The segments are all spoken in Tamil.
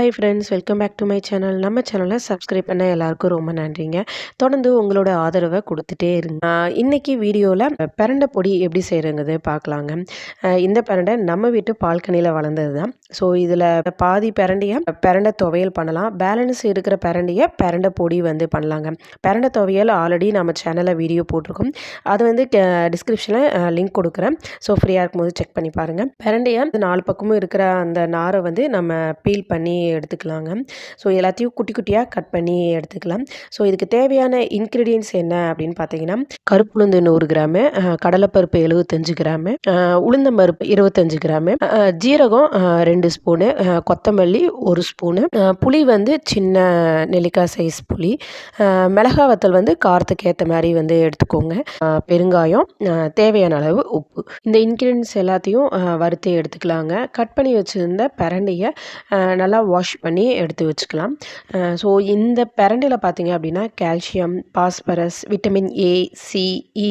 Hi friends welcome back to my channel நம்ம சேனலை சப்ஸ்கிரைப் பண்ண எல்லாருக்கும் ரொம்ப நன்றிங்க. தொடர்ந்து உங்களோட ஆதரவை கொடுத்துட்டே இருங்க. இன்றைக்கி வீடியோவில் பிரண்டை பொடி எப்படி செய்கிறங்கிறது பார்க்கலாங்க. இந்த பிரண்டை நம்ம வீட்டு பால்கனியில் வளர்ந்தது தான் ஸோ இதில் பாதி பிரண்டையை பிரண்டை துவையல் பண்ணலாம். பேலன்ஸ் இருக்கிற பிரண்டையை பிரண்டை பொடி வந்து பண்ணலாங்க. பிரண்டை துவையல் ஆல்ரெடி நம்ம சேனலில் வீடியோ போட்டிருக்கோம். அது வந்து டிஸ்கிரிப்ஷனில் லிங்க் கொடுக்குறேன். ஸோ ஃப்ரீயாக இருக்கும்போது செக் பண்ணி பாருங்கள் பிரண்டையை நாலு பக்கமும் இருக்கிற அந்த நாரை வந்து நம்ம பீல் பண்ணி எடுத்துக்கலாங்க. ஸோ எல்லாத்தையும் குட்டி குட்டியாக கட் பண்ணி எடுத்துக்கலாம். ஸோ இதுக்கு தேவையான இன்க்ரீடியன்ஸ் என்ன அப்படின்னு பார்த்தீங்கன்னா கருப்புளுந்து நூறு கிராமு கடலைப்பருப்பு எழுபத்தஞ்சு கிராமு உளுந்தம்பருப்பு இருபத்தஞ்சு கிராமு ஜீரகம் ரெண்டு ஸ்பூனு கொத்தமல்லி ஒரு ஸ்பூனு புளி வந்து சின்ன நெல்லிக்காய் சைஸ் புளி மிளகா வத்தல் வந்து காரத்துக்கு ஏற்ற மாதிரி வந்து எடுத்துக்கோங்க. பெருங்காயம் தேவையான அளவு உப்பு. இந்த இன்க்ரீடியன்ஸ் எல்லாத்தையும் வறுத்து எடுத்துக்கலாங்க. கட் பண்ணி வச்சுருந்த பிரண்டையை நல்லா வாஷ் பண்ணி எடுத்து வச்சுக்கலாம். ஸோ இந்த பிரண்டையில் பார்த்தீங்க அப்படின்னா calcium phosphorus vitamin A C E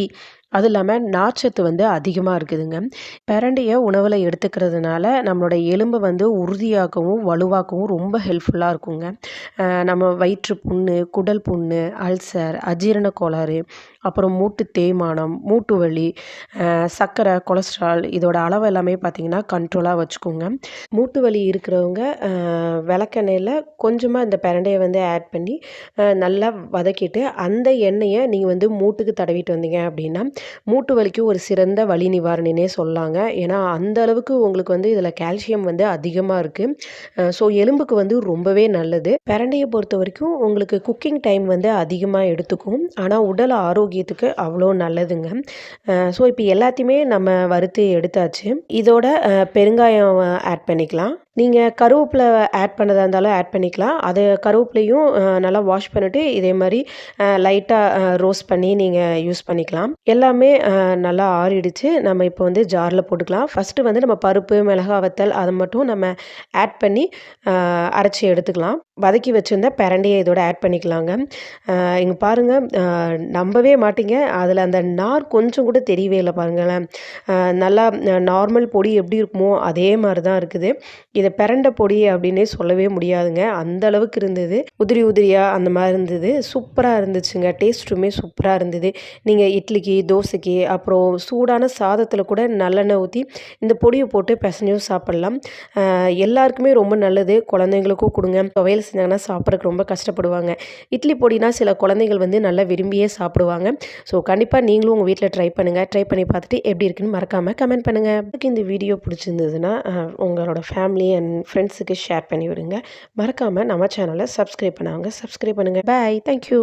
அதுவும் அது இல்லாமல் நார்ச்சத்து வந்து அதிகமாக இருக்குதுங்க. பிரண்டையை உணவில் எடுத்துக்கிறதுனால நம்மளோட எலும்பை வந்து உறுதியாகவும் வலுவாக்கவும் ரொம்ப ஹெல்ப்ஃபுல்லாக இருக்குங்க. நம்ம வயிற்று புண்ணு குடல் புண்ணு அல்சர் அஜீரண கோளாறு அப்புறம் மூட்டு தேய்மானம் மூட்டு வலி சர்க்கரை கொலஸ்ட்ரால் இதோட அளவு எல்லாமே பார்த்திங்கன்னா கண்ட்ரோலாக வச்சுக்கோங்க. மூட்டு வலி இருக்கிறவங்க விளக்கெண்ணெயில் கொஞ்சமாக இந்த பிரண்டையை வந்து ஆட் பண்ணி நல்லா வதக்கிட்டு அந்த எண்ணெயை நீங்கள் வந்து மூட்டுக்கு தடவிட்டு வந்தீங்க அப்படின்னா மூட்டு வலிக்கு ஒரு சிறந்த வலி நிவாரணினே சொல்லாங்க. ஏன்னா அந்த அளவுக்கு உங்களுக்கு வந்து இதில் கால்சியம் வந்து அதிகமாக இருக்குது ஸோ எலும்புக்கு வந்து ரொம்பவே நல்லது. பிரண்டையை பொறுத்த வரைக்கும் உங்களுக்கு குக்கிங் டைம் வந்து அதிகமாக எடுத்துக்கும். ஆனால் உடல் ஆரோக்கியத்துக்கு அவ்வளோ நல்லதுங்க. ஸோ இப்போ எல்லாத்தையுமே நம்ம வறுத்து எடுத்தாச்சு. இதோட பெருங்காயம் ஆட் பண்ணிக்கலாம். நீங்கள் கருவேப்பிலை ஆட் பண்ணதா இருந்தாலும் ஆட் பண்ணிக்கலாம். அது கருவேப்பிலையும் நல்லா வாஷ் பண்ணிவிட்டு இதே மாதிரி லைட்டாக ரோஸ்ட் பண்ணி நீங்கள் யூஸ் பண்ணிக்கலாம். எல்லாமே நல்லா ஆறிடுச்சு. நம்ம இப்போ வந்து ஜாரில் போட்டுக்கலாம். ஃபஸ்ட்டு வந்து நம்ம பருப்பு மிளகா வத்தல் அதை மட்டும் நம்ம ஆட் பண்ணி அரைச்சி எடுத்துக்கலாம். வதக்கி வச்சுருந்த பிரண்டையை இதோட ஆட் பண்ணிக்கலாங்க. இங்கே பாருங்கள் நம்பவே மாட்டீங்க. அதில் அந்த நார் கொஞ்சம் கூட தெரியவே இல்லை பாருங்களேன். நல்லா நார்மல் பொடி எப்படி இருக்குமோ அதே மாதிரி தான் இருக்குது. இதை பிரண்டை பொடி அப்படின்னே சொல்லவே முடியாதுங்க. அந்த அளவுக்கு இருந்தது. உதிரி உதிரியாக அந்த மாதிரி இருந்தது. சூப்பராக இருந்துச்சுங்க. டேஸ்ட்டுமே சூப்பராக இருந்தது. நீங்கள் இட்லிக்கு தோசைக்கு அப்புறம் சூடான சாதத்தில் கூட நல்லெண்ணெய் ஊற்றி இந்த பொடியை போட்டு பிசைஞ்சும் சாப்பிட்லாம். எல்லாருக்குமே ரொம்ப நல்லது. குழந்தைங்களுக்கும் கொடுங்க. துவையல் செஞ்சாங்கன்னா சாப்பிட்றதுக்கு ரொம்ப கஷ்டப்படுவாங்க. இட்லி பொடினா சில குழந்தைகள் வந்து நல்லா விரும்பியே சாப்பிடுவாங்க. ஸோ கண்டிப்பாக நீங்களும் உங்கள் வீட்டில் ட்ரை பண்ணுங்கள் ட்ரை பண்ணி பார்த்துட்டு எப்படி இருக்குன்னு மறக்காமல் கமெண்ட் பண்ணுங்கள் இந்த வீடியோ பிடிச்சிருந்ததுன்னா உங்களோட ஃபேமிலி என் ஃப்ரெண்ட்ஸுக்கு ஷேர் பண்ணி விடுங்க மறக்காமல் நம்ம சேனலை சப்ஸ்கிரைப் பண்ணாங்க. சப்ஸ்கிரைப் பண்ணுங்கள் பாய் தேங்க்யூ